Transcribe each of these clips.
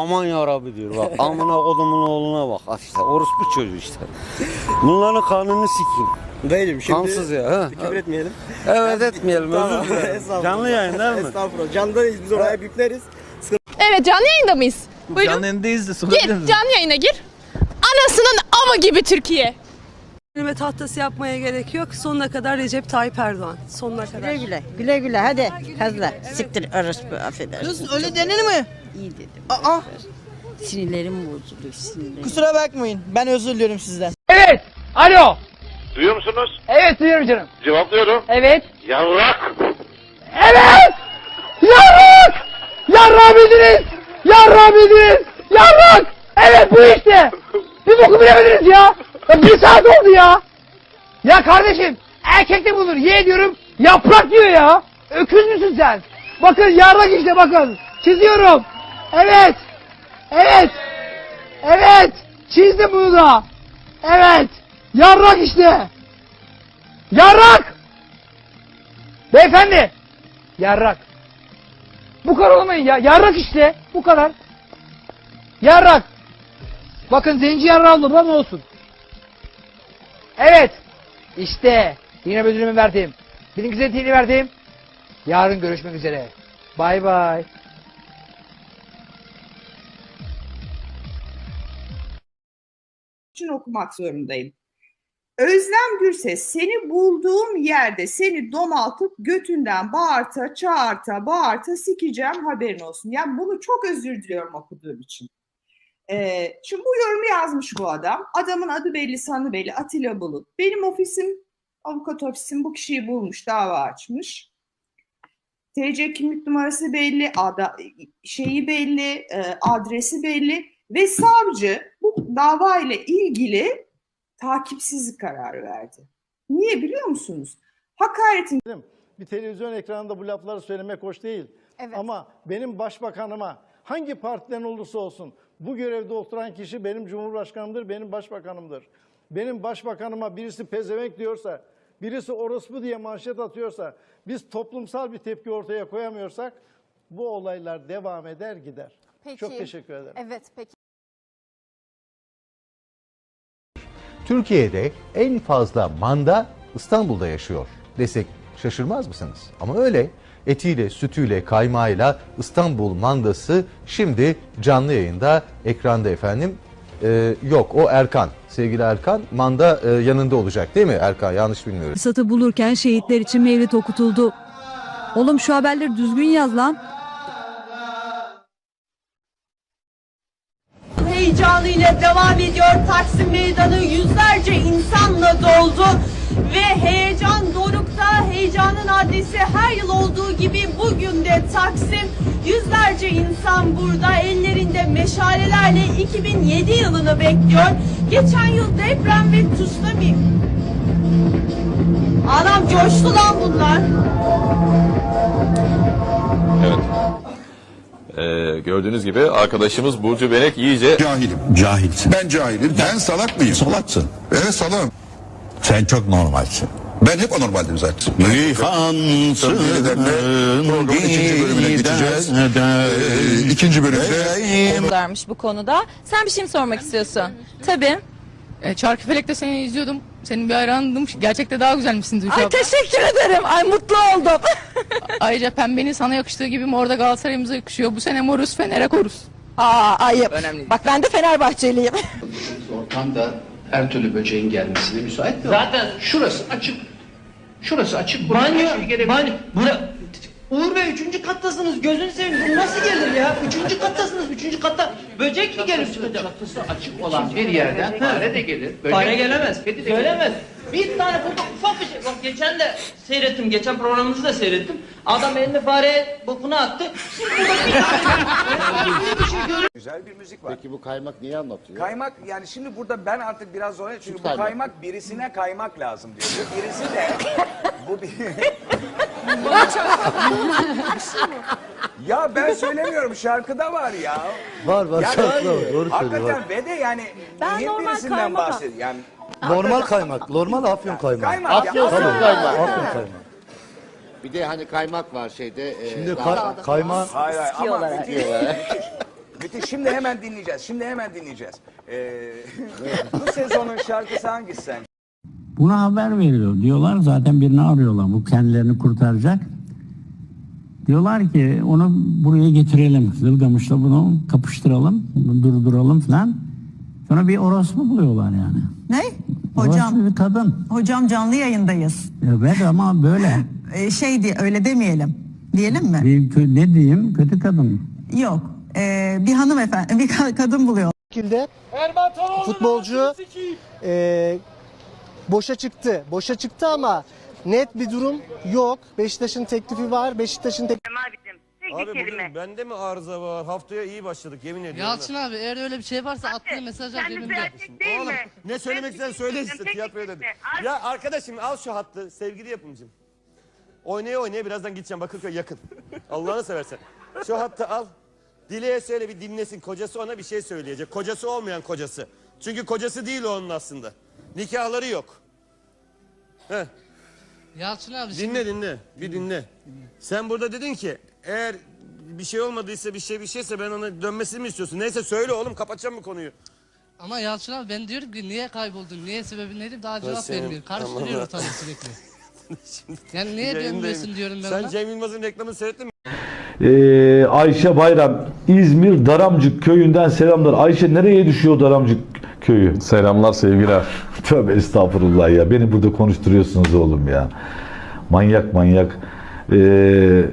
Aman yarabbi diyor bak. Amına kodumun oğluna bak. Ah işte orospu çocuğu işte. Bunların kanını sikeyim. Dayıcım şimdi Kansız ya. Ha? küfür etmeyelim. Evet etmeyelim Tamam, özür dilerim. estağfurullah. Canlı yayın değil mi? Estağfurullah. Candayız biz oraya bipleriz. Evet canlı yayında mıyız? Buyurun. Canlı yayındayız da Gir sorabilir canlı yayına gir. Anasının ama gibi Türkiye. Kelime tahtası yapmaya gerek yok. Sonuna kadar Recep Tayyip Erdoğan. Sonuna kadar. Güle güle, güle güle hadi hızlı. Siktir orospu affedersin. Kız öyle denir mi? İyi dedim. Aa, Sinirlerim bozuldu sinirlerim. kusura bakmayın. Ben özür diliyorum sizden. Evet. Alo. Duyuyor musunuz? Evet duyuyorum canım. Cevaplıyorum. Evet. Yavrak. Evet. Yarrak bildiniz. Yarrak bildiniz. Yarrak. Evet bu işte. Bir boku bilemediniz ya. ya. Bir saat oldu ya. Ya kardeşim erkek de bulur. Ye diyorum. Yaprak diyor ya. Öküz müsün sen? Bakın yarrak işte bakın. Çiziyorum. Evet. Evet. Evet. Çizdim bunu da. Evet. Yarrak işte. Yarrak. Beyefendi. Yarrak. Bu kadar olmayın ya. Yarrak işte. Bu kadar. Yarrak. Bakın zenci yarrağı olur lan olsun. Evet. İşte. Yine ödülümü verdim. Birinci zeytini verdim. Yarın görüşmek üzere. Bay bay. İçin okumak zorundayım. Özlem Gürses seni bulduğum yerde seni domaltıp götünden bağırta çağırta bağırta sikeceğim haberin olsun. Yani bunu çok özür diliyorum okuduğum için. Ee, şimdi bu yorumu yazmış bu adam. Adamın adı belli sanı belli Atilla Bulut. Benim ofisim avukat ofisim bu kişiyi bulmuş dava açmış. TC kimlik numarası belli, ada, şeyi belli, e, adresi belli ve savcı bu dava ile ilgili takipsizlik kararı verdi. Niye biliyor musunuz? Hakaretin Bir televizyon ekranında bu lafları söylemek hoş değil. Ama benim başbakanıma hangi partiden olursa olsun bu görevde oturan kişi benim cumhurbaşkanımdır, benim başbakanımdır. Benim başbakanıma birisi pezevenk diyorsa, birisi orospu diye manşet atıyorsa, biz toplumsal bir tepki ortaya koyamıyorsak bu olaylar devam eder gider. Çok teşekkür ederim. Evet peki. Türkiye'de en fazla manda İstanbul'da yaşıyor desek şaşırmaz mısınız? Ama öyle etiyle, sütüyle, kaymağıyla İstanbul mandası şimdi canlı yayında ekranda efendim. Ee, yok o Erkan, sevgili Erkan manda e, yanında olacak değil mi Erkan? Yanlış bilmiyorum. Fırsatı bulurken şehitler için mevlid okutuldu. Oğlum şu haberleri düzgün yaz lan. Heyecanıyla devam ediyor. Taksim Meydanı yüzlerce insanla doldu. Ve heyecan dorukta, heyecanın adresi her yıl olduğu gibi bugün de Taksim yüzlerce insan burada ellerinde meşalelerle 2007 yılını bekliyor. Geçen yıl deprem ve tsunami. Anam coştu lan bunlar. Evet. Ee, gördüğünüz gibi arkadaşımız Burcu Benek iyice Cahilim. Cahilsin. Ben cahilim. Ben salak mıyım? Salaksın. Evet salağım. Sen çok normalsin. Ben hep anormaldim zaten. Nihansın Programın ikinci bölümüne geçeceğiz. Ee, ikinci bölümde Varmış bu konuda. Sen bir şey mi sormak istiyorsun? Tabii. E, Çarkıfelek'te seni izliyordum. Senin bir hayranındım. Gerçekten daha güzelmişsin Tuğçe Ay teşekkür ederim. Ay mutlu oldum. Ayrıca pembenin sana yakıştığı gibi morda Galatasaray'ımıza yakışıyor. Bu sene moruz Fener'e koruz. Aa ayıp. Önemli. Bak ben de Fenerbahçeliyim. Ortamda her türlü böceğin gelmesine müsait mi? Zaten şurası açık. Şurası açık. Banyo, banyo. Bura, Uğur Bey üçüncü kattasınız gözünü seveyim bu nasıl gelir ya? Üçüncü kattasınız üçüncü katta böcek mi gelir çıkacak? Çatısı açık olan bir yerden fare de gelir. Fare gelemez. Kedi de gelemez. Bir tane burada ufak bir şey. Bak geçen de seyrettim. Geçen programınızı da seyrettim. Adam elinde fareye bokunu attı. Şimdi burada bir tane bir şey görüyorum. Güzel bir müzik var. Peki bu kaymak niye anlatıyor? Kaymak yani şimdi burada ben artık biraz zor çünkü bu kaymak. kaymak birisine kaymak lazım diyor. Birisi de bu bir... ya ben söylemiyorum şarkıda var ya. Var var Yani- şarkıda var. Doğru söylüyor. Hakikaten ve de yani Ben mühim normal birisinden kaymak- bahsediyor. Yani Normal kaymak. Normal afyon kaymak. kaymak. ya, Afyon Afyon kaymak. Afyon kaymak. bir de hani kaymak var şeyde. e, Şimdi ka- kayma Hayır hayır ama müthiş, Müthiş. Şimdi hemen dinleyeceğiz. Şimdi hemen dinleyeceğiz. Ee, bu sezonun şarkısı hangisi sence? Buna haber veriyor. Diyorlar zaten birini arıyorlar. Bu kendilerini kurtaracak. Diyorlar ki onu buraya getirelim. Zılgamış'la bunu kapıştıralım. Bunu durduralım falan. Sonra bir orospu buluyorlar yani. Ne? Hocam. Orospu bir kadın. Hocam canlı yayındayız. Evet ama böyle. Ee, şey diye öyle demeyelim. Diyelim mi? Bir, ne diyeyim? Kötü kadın. Yok. Ee, bir hanımefendi, bir ka- kadın buluyor. şekilde futbolcu e, boşa çıktı. Boşa çıktı ama net bir durum yok. Beşiktaş'ın teklifi var. Beşiktaş'ın teklifi Abi bugün bende mi arıza var? Haftaya iyi başladık yemin ediyorum. Yalçın abi eğer öyle bir şey varsa attığı mesajlar cebimde. Oğlum ne söylemek istediğini söyle işte tiyatroya dedim. Ya arkadaşım al şu hattı sevgili yapımcım. Oynaya oynaya birazdan gideceğim Bakırköy yakın. Allah'ını seversen. Şu hattı al. Dile'ye söyle bir dinlesin. Kocası ona bir şey söyleyecek. Kocası olmayan kocası. Çünkü kocası değil o onun aslında. Nikahları yok. Heh. Yalçın abi şimdi Dinle dinle. Bir dinle. Sen burada dedin ki eğer bir şey olmadıysa bir şey bir şeyse ben ona dönmesini mi istiyorsun? Neyse söyle oğlum kapatacağım bu konuyu. ama Yalçın abi ben diyorum ki niye kayboldun? Niye sebebi neydi? Daha cevap senin- vermiyor. Karıştırıyor Tamam. ortalığı sürekli. Yani niye Yayındayım. dönmüyorsun diyorum ben Sen ona. Cem Yılmaz'ın reklamını seyrettin mi? Ee, Ayşe Bayram İzmir Daramcık köyünden selamlar. Ayşe nereye düşüyor Daramcık köyü? Selamlar sevgiler. Tövbe estağfurullah ya. Beni burada konuşturuyorsunuz oğlum ya. Manyak manyak. Ee,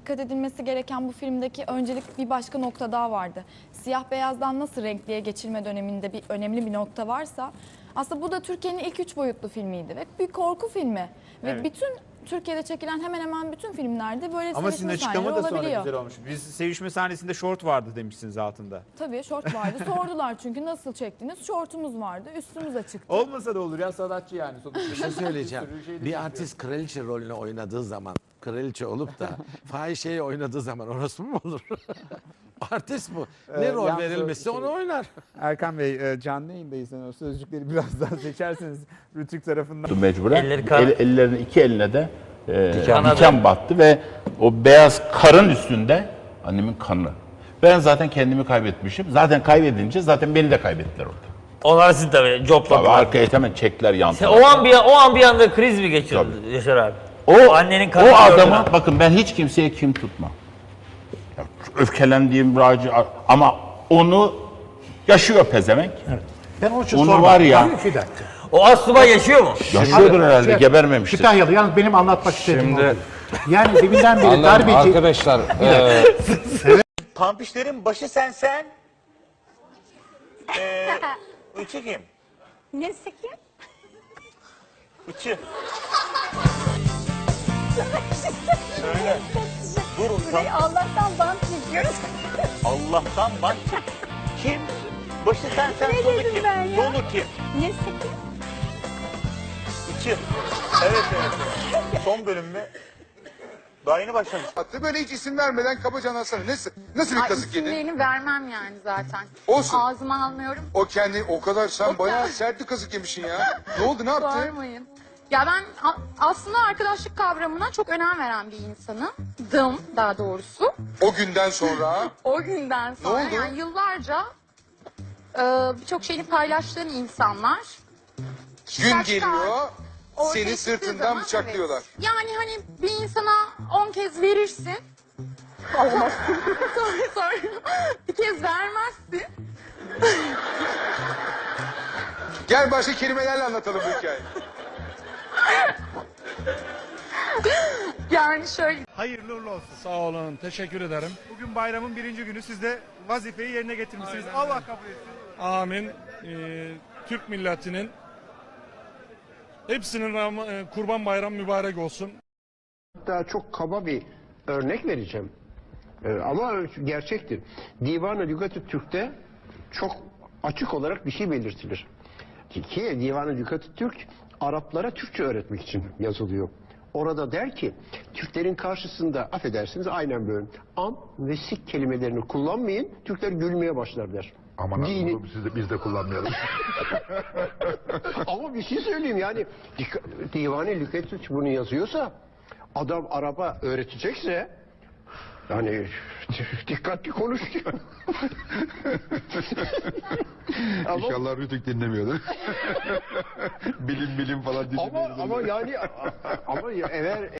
Dikkat edilmesi gereken bu filmdeki öncelik bir başka nokta daha vardı. Siyah beyazdan nasıl renkliye geçilme döneminde bir önemli bir nokta varsa aslında bu da Türkiye'nin ilk üç boyutlu filmiydi ve bir korku filmi. Ve Evet. bütün Türkiye'de çekilen hemen hemen bütün filmlerde böyle Ama sizin sevişme açıklama sahneleri da sonra olabiliyor. güzel olmuş. Biz sevişme sahnesinde şort vardı demişsiniz altında. Tabii şort vardı. Sordular çünkü nasıl çektiniz? Şortumuz vardı. Üstümüz açıktı. Olmasa da olur ya sanatçı yani. Sonuçta Bir şey söyleyeceğim. Bir şey Bir artist kraliçe rolünü oynadığı zaman, kraliçe olup da fahişeyi oynadığı zaman orası mı olur? artist bu. Ne Ee, rol verilmişse şey- onu oynar. Erkan Bey e, canlı yayındayız. Yani o sözcükleri biraz daha seçerseniz Rütük tarafından. mecburen. Elleri El, ellerini iki eline de e, Diken. diken, battı ve o beyaz karın üstünde annemin kanı. Ben zaten kendimi kaybetmişim. Zaten kaybedince zaten beni de kaybettiler orada. Onlar sizi tabii Tabii copladılar. arkaya hemen çekler yan Sen tarafa. o an bir o an bir anda kriz mi geçirdin Yaşar abi? O annenin o adamı bakın ben hiç kimseye kim tutmam. Ya, öfkelendiğim racı ama onu yaşıyor pezevenk. Ben onun için Onu sormadım. var ya. Tabii, iki dakika. O Asubay yaşıyor mu? Yaşıyordur herhalde, şey- gebermemiştir. Kütahyalı. Yalnız benim anlatmak istediğim Şimdi-. Yani deminden beri Anladım, darbeci... arkadaşlar, dakika. Pampişlerin başı sen sen. Ee, üçü kim? Nesi kim? Üçü. Söyle. Dur utan. Allah'tan bant çekiyoruz. Allah'tan bak. Kim? Başı sen sen Ne sonu dedim kim? ben ya? Sonu kim? Nesi kim? Üçü. Evet evet. evet. Son bölüm mü? Daha yeni başlamış. Böyle hiç isim vermeden kabaca anlatsana. Nasıl, nasıl bir Ay, kazık yedin? isimlerini vermem yani zaten. Olsun. Ağzıma almıyorum. O kendi o kadar sen bayağı sert bir kazık yemişsin ya. Ne oldu ne yaptı? Sormayın. Ya ben a- aslında arkadaşlık kavramına çok önem veren bir insanım. Dım daha doğrusu. O günden sonra O günden sonra oldu? yani yıllarca e, birçok şeyini paylaştığın insanlar. gün geliyor ortaya seni çıktığı sırtından zaman, bıçaklıyorlar. evet. Yani hani bir insana on kez verirsin. Alamazsın. sonra, sonra bir kez vermezsin. Gel başka kelimelerle anlatalım bu hikayeyi. Yani şöyle Hayırlı uğurlu olsun. Sağ olun. Teşekkür ederim. Bugün bayramın birinci günü. Siz de vazifeyi yerine getirmişsiniz. Allah kabul etsin. Amin. Ee, Türk milletinin hepsinin e, kurban bayram mübarek olsun. Hatta çok kaba bir örnek vereceğim. Ee, ama gerçektir. Divan-ı Lügat-ı Türk'te çok açık olarak bir şey belirtilir. Ki, ki Divan-ı Lügat-ı Türk Araplara Türkçe öğretmek için yazılıyor. Orada der ki Türklerin karşısında affedersiniz aynen böyle am ve sik kelimelerini kullanmayın. Türkler gülmeye başlar der. Aman Dini- Allah'ım siz de biz de kullanmayalım. Ama bir şey söyleyeyim yani Lügat-ı Türk bunu yazıyorsa adam Arap'a öğretecekse Yani dikkatli konuş diyor. İnşallah Rütük dinlemiyordur. bilim bilim falan ama, ama yani ama eğer